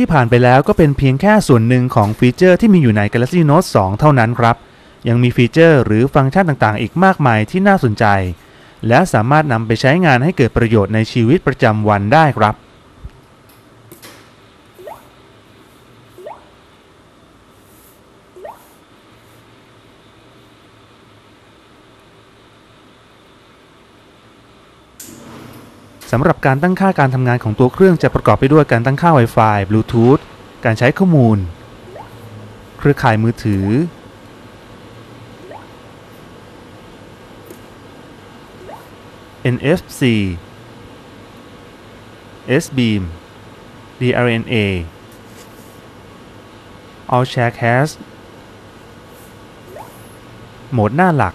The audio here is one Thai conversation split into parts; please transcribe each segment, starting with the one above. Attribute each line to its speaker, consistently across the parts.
Speaker 1: ที่ผ่านไปแล้วก็เป็นเพียงแค่ส่วนหนึ่งของฟีเจอร์ที่มีอยู่ใน Galaxy Note 2 เท่านั้นครับ ยังมีฟีเจอร์หรือฟังก์ชันต่างๆ อีกมากมายที่น่าสนใจ และสามารถนำไปใช้งานให้เกิดประโยชน์ในชีวิตประจำวันได้ครับ สำหรับการตั้งค่าการทำงานของตัวเครื่องจะประกอบไปด้วยการตั้งค่า Wi-Fi Bluetooth การใช้ข้อมูล เครือข่ายมือถือ NFC S-Beam DRNA All Share Cast โหมดหน้าหลัก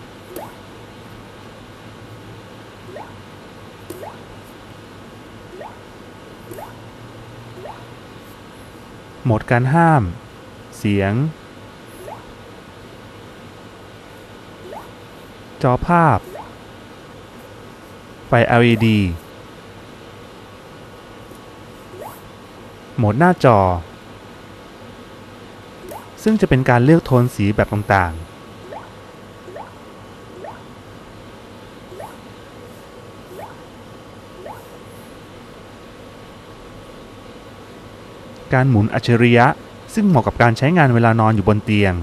Speaker 1: หมดการห้าม เสียง จอภาพ ไฟ LED โหมดหน้าจอ ซึ่งจะเป็นการเลือกโทนสีแบบต่างๆ การหมุนอัจฉริยะ ซึ่งเหมาะกับการใช้งานเวลานอนอยู่บนเตียง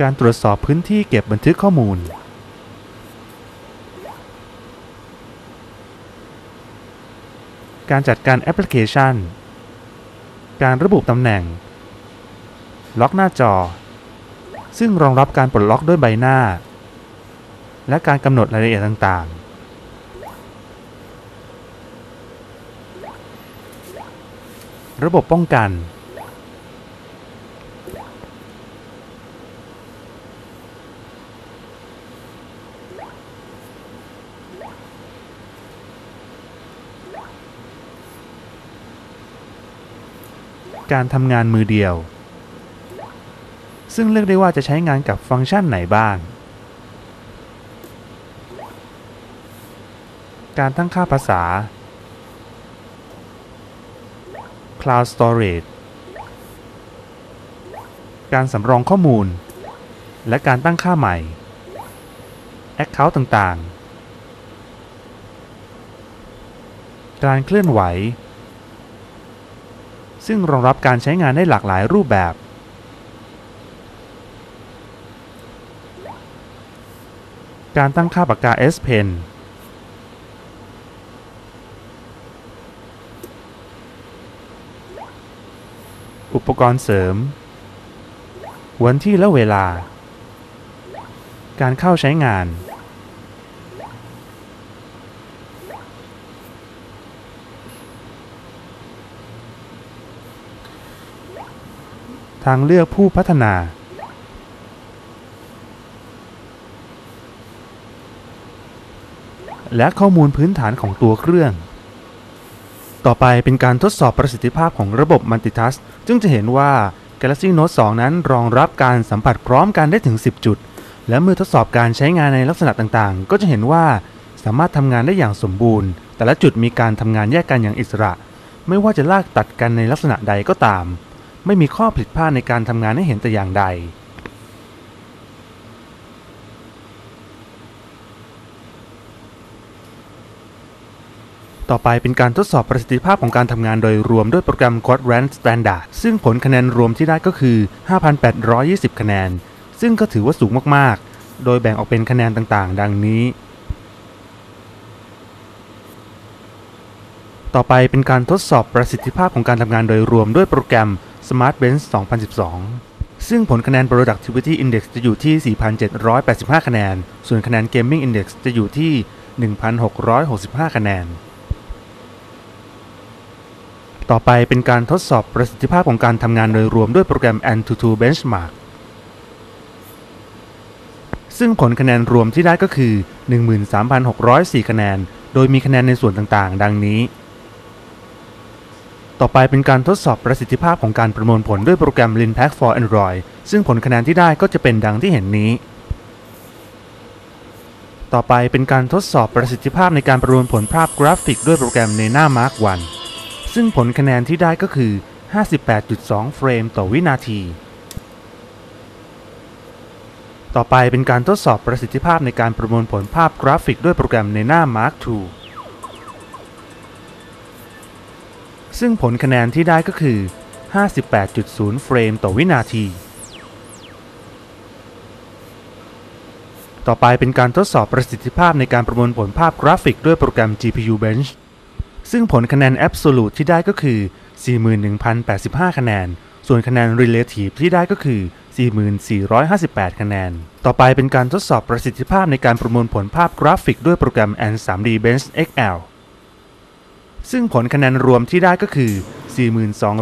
Speaker 1: การตรวจสอบพื้นที่เก็บบันทึกข้อมูล การจัดการแอปพลิเคชัน การระบุตำแหน่ง ล็อกหน้าจอ ซึ่งรองรับการปลดล็อกด้วยใบหน้า และการกำหนดรายละเอียดต่างๆ ระบบป้องกัน การทำงานมือเดียว ซึ่งเลือกได้ว่าจะใช้งานกับฟังก์ชันไหนบ้าง การตั้งค่าภาษา Cloud Storage การสำรองข้อมูล และการตั้งค่าใหม่ Account ต่างๆ การเคลื่อนไหว ซึ่งรองรับการใช้งานได้หลากหลายรูปแบบ การตั้งค่าปากกา S Pen อุปกรณ์เสริม วันที่และเวลา การเข้าใช้งาน ทางเลือกผู้พัฒนา และข้อมูลพื้นฐานของตัวเครื่อง ต่อไปเป็นการทดสอบประสิทธิภาพของระบบ Multitask ซึ่งจะเห็นว่า Galaxy Note 2 นั้นรองรับการสัมผัสพร้อมกันได้ถึง 10 จุด และเมื่อทดสอบการใช้งานในลักษณะต่างๆ ก็จะเห็นว่าสามารถทำงานได้อย่างสมบูรณ์ แต่ละจุดมีการทำงานแยกกันอย่างอิสระ ไม่ว่าจะลากตัดกันในลักษณะใดก็ตาม ไม่มีข้อผิดพลาดในการทำงานให้เห็นแต่อย่างใด ต่อไปเป็นการทดสอบประสิทธิภาพของการทำงานโดยรวมด้วยโปรแกรม Quadrant Standard ซึ่งผลคะแนนรวมที่ได้ก็คือ 5,820 คะแนน ซึ่งก็ถือว่าสูงมากๆ โดยแบ่งออกเป็นคะแนนต่างๆ ดังนี้ต่อไปเป็นการทดสอบประสิทธิภาพของการทำงานโดยรวมด้วยโปรแกรม Smart Bench 2012 ซึ่งผลคะแนน Productivity Index จะอยู่ที่ 4,785 คะแนน ส่วนคะแนน Gaming Index จะอยู่ที่ 1,665 คะแนน ต่อไปเป็นการทดสอบประสิทธิภาพของการทำงานโดยรวมด้วยโปรแกรม Antutu Benchmark ซึ่งผลคะแนนรวมที่ได้ก็คือ 13,604 คะแนน โดยมีคะแนนในส่วนต่างๆ ดังนี้ ต่อไปเป็นการทดสอบประสิทธิภาพของการประมวลผลด้วยโปรแกรม Linpack for Android ซึ่งผลคะแนนที่ได้ก็จะเป็นดังที่เห็นนี้ ต่อไปเป็นการทดสอบประสิทธิภาพในการประมวลผลภาพกราฟิกด้วยโปรแกรม Nena Mark 1ซึ่งผลคะแนนที่ได้ก็คือ 58.2 เฟรมต่อวินาที ต่อไปเป็นการทดสอบประสิทธิภาพในการประมวลผลภาพกราฟิกด้วยโปรแกรม Nena Mark 2 ซึ่งผลคะแนนที่ได้ก็คือ 58.0 เฟรมต่อวินาที ต่อไปเป็นการทดสอบประสิทธิภาพในการประมวลผลภาพกราฟิกด้วยโปรแกรม GPU Bench ซึ่งผลคะแนน Absolute ที่ได้ก็คือ 41,085 คะแนน ส่วนคะแนน Relative ที่ได้ก็คือ 4458 คะแนน ต่อไปเป็นการทดสอบประสิทธิภาพในการประมวลผลภาพกราฟิกด้วยโปรแกรม N 3D Bench XL ซึ่งผลคะแนนรวมที่ได้ก็คือ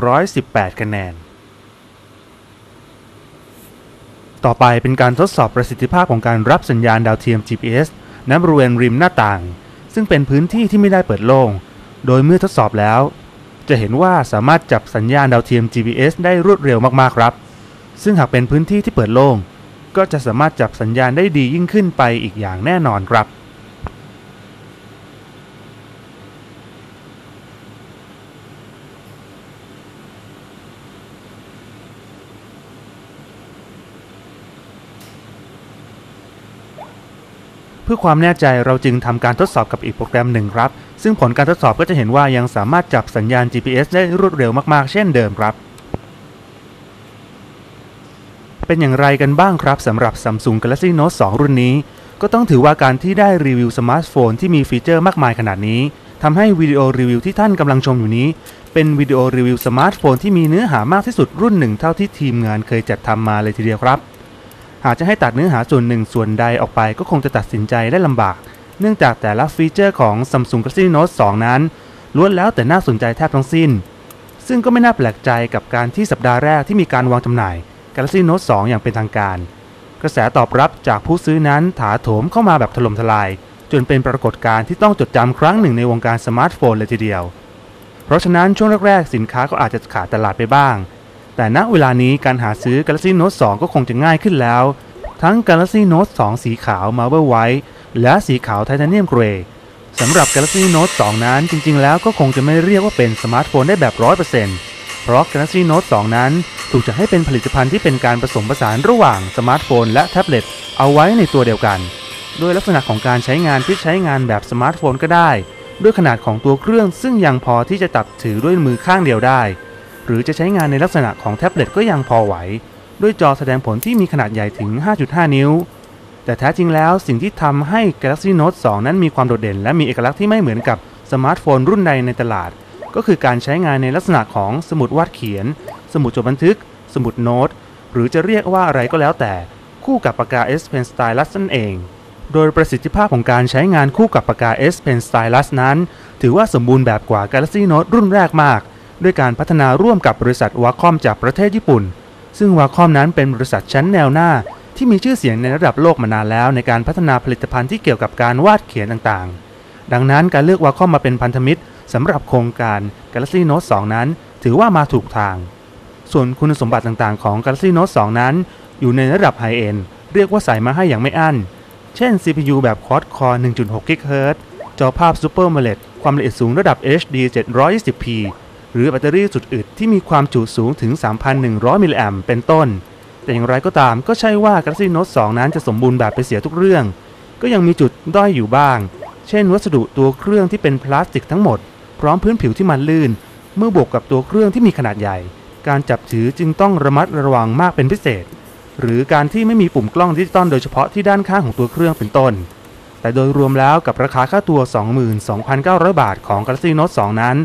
Speaker 1: 4218 คะแนน ต่อไปเป็นการทดสอบประสิทธิภาพของการรับสัญญาณดาวเทียม GPS ณบริเวณริมหน้าต่าง ซึ่งเป็นพื้นที่ที่ไม่ได้เปิดโล่ง โดยเมื่อทดสอบแล้ว จะเห็นว่าสามารถจับสัญญาณดาวเทียม GPS ได้รวดเร็วมากๆครับ ซึ่งหากเป็นพื้นที่ที่เปิดโล่ง ก็จะสามารถจับสัญญาณได้ดียิ่งขึ้นไปอีกอย่างแน่นอนครับ เพื่อความแน่ใจเราจึงทำการทดสอบกับอีกโปรแกรมหนึ่งครับ ซึ่งผลการทดสอบก็จะเห็นว่ายังสามารถจับสัญญาณ GPS ได้รวดเร็วมากๆ เช่นเดิมครับ เป็นอย่างไรกันบ้างครับสำหรับ Samsung Galaxy Note 2 รุ่นนี้ ก็ต้องถือว่าการที่ได้รีวิวสมาร์ทโฟนที่มีฟีเจอร์มากมายขนาดนี้ทำให้วิดีโอรีวิวที่ท่านกำลังชมอยู่นี้ เป็นวิดีโอรีวิวสมาร์ทโฟนที่มีเนื้อหามากที่สุดรุ่นหนึ่งเท่าที่ทีมงานเคยจัดทำมาเลยทีเดียวครับ หากจะให้ตัดเนื้อหาส่วนหนึ่งส่วนใดออกไปก็คงจะตัดสินใจได้ลำบาก เนื่องจากแต่ละฟีเจอร์ของ Samsung Galaxy Note 2 นั้นล้วนแล้วแต่น่าสนใจแทบทั้งสิ้น ซึ่งก็ไม่น่าแปลกใจกับการที่สัปดาห์แรกที่มีการวางจำหน่าย Galaxy Note 2 อย่างเป็นทางการ กระแสตอบรับจากผู้ซื้อนั้นถาโถมเข้ามาแบบถล่มทลาย จนเป็นปรากฏการณ์ที่ต้องจดจำครั้งหนึ่งในวงการสมาร์ทโฟนเลยทีเดียว เพราะฉะนั้นช่วงแรกๆสินค้าก็อาจจะขาดตลาดไปบ้าง แต่ณเวลานี้การหาซื้อ Galaxy Note 2 ก็คงจะง่ายขึ้นแล้ว ทั้ง Galaxy Note 2 สีขาว Marble White และสีขาว Titanium Grey สำหรับ Galaxy Note 2 นั้นจริง ๆ แล้วก็คงจะไม่เรียกว่าเป็นสมาร์ทโฟนได้แบบ 100%เพราะ Galaxy Note 2 นั้นถูกจัดให้เป็นผลิตภัณฑ์ที่เป็นการผสมผสานระหว่างสมาร์ทโฟนและแท็บเล็ตเอาไว้ในตัวเดียวกันโดยลักษณะของการใช้งานที่ใช้งานแบบสมาร์ทโฟนก็ได้ ด้วยขนาดของตัวเครื่องซึ่งยังพอที่จะจับถือด้วยมือข้างเดียวได้ หรือจะใช้งานในลักษณะของแท็บเล็ตก็ยังพอไหว ด้วยจอแสดงผลที่มีขนาดใหญ่ถึง 5.5 นิ้ว แต่แท้จริงแล้วสิ่งที่ทำให้ Galaxy Note 2 นั้นมีความโดดเด่น และมีเอกลักษณ์ที่ไม่เหมือนกับสมาร์ทโฟนรุ่นใดในตลาด ก็คือการใช้งานในลักษณะของสมุดวาดเขียน สมุดจดบันทึก สมุดโน้ต หรือจะเรียกว่าอะไรก็แล้วแต่ คู่กับปากกา S Pen Stylus นั่นเองโดยประสิทธิภาพของการใช้งานคู่กับปากกา S Pen Stylus นั้น ถือว่าสมบูรณ์แบบกว่า Galaxy Note รุ่นแรกมาก ด้วยการพัฒนาร่วมกับบริษัทวาคอมจากประเทศญี่ปุ่น ซึ่งวาคอมนั้นเป็นบริษัทชั้นแนวหน้าที่มีชื่อเสียงในระดับโลกมานานแล้ว ในการพัฒนาผลิตภัณฑ์ที่เกี่ยวกับการวาดเขียนต่างๆ ดังนั้นการเลือกวาคอมมาเป็นพันธมิตรสำหรับโครงการ Galaxy Note 2 นั้น ถือว่ามาถูกทาง ส่วนคุณสมบัติต่างๆ ของ Galaxy Note 2 นั้น อยู่ในระดับไฮเอนด์เรียกว่าใส่มาให้อย่างไม่อั้น เช่น CPU แบบ Quad Core 1.6 GHz จอภาพ Super AMOLED ความละเอียดสูงระดับ HD 720p หรือแบตเตอรี่สุดอึดที่มีความจุสูงถึง 3,100 มิลลิแอมป์เป็นต้น แต่อย่างไรก็ตามก็ใช่ว่า Galaxy Note 2 นั้นจะสมบูรณ์แบบไปเสียทุกเรื่อง ก็ยังมีจุดด้อยอยู่บ้าง เช่น วัสดุตัวเครื่องที่เป็นพลาสติกทั้งหมด พร้อมพื้นผิวที่มันลื่น เมื่อบวกกับตัวเครื่องที่มีขนาดใหญ่ การจับถือจึงต้องระมัดระวังมากเป็นพิเศษ หรือการที่ไม่มีปุ่มกล้องดิจิตอลโดยเฉพาะที่ด้านข้างของตัวเครื่องเป็นต้น แต่โดยรวมแล้วกับราคาค่าตัว 22,900 บาทของ Galaxy Note 2 นั้น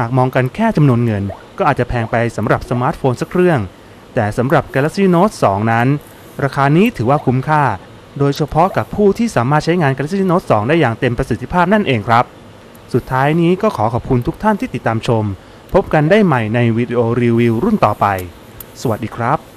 Speaker 1: หากมองกันแค่จำนวนเงิน ก็อาจจะแพงไปสำหรับสมาร์ทโฟนสักเครื่อง แต่สำหรับ Galaxy Note 2 นั้น ราคานี้ถือว่าคุ้มค่า โดยเฉพาะกับผู้ที่สามารถใช้งาน Galaxy Note 2 ได้อย่างเต็มประสิทธิภาพนั่นเองครับ สุดท้ายนี้ก็ขอขอบคุณทุกท่านที่ติดตามชม พบกันได้ใหม่ในวิดีโอรีวิวรุ่นต่อไป สวัสดีครับ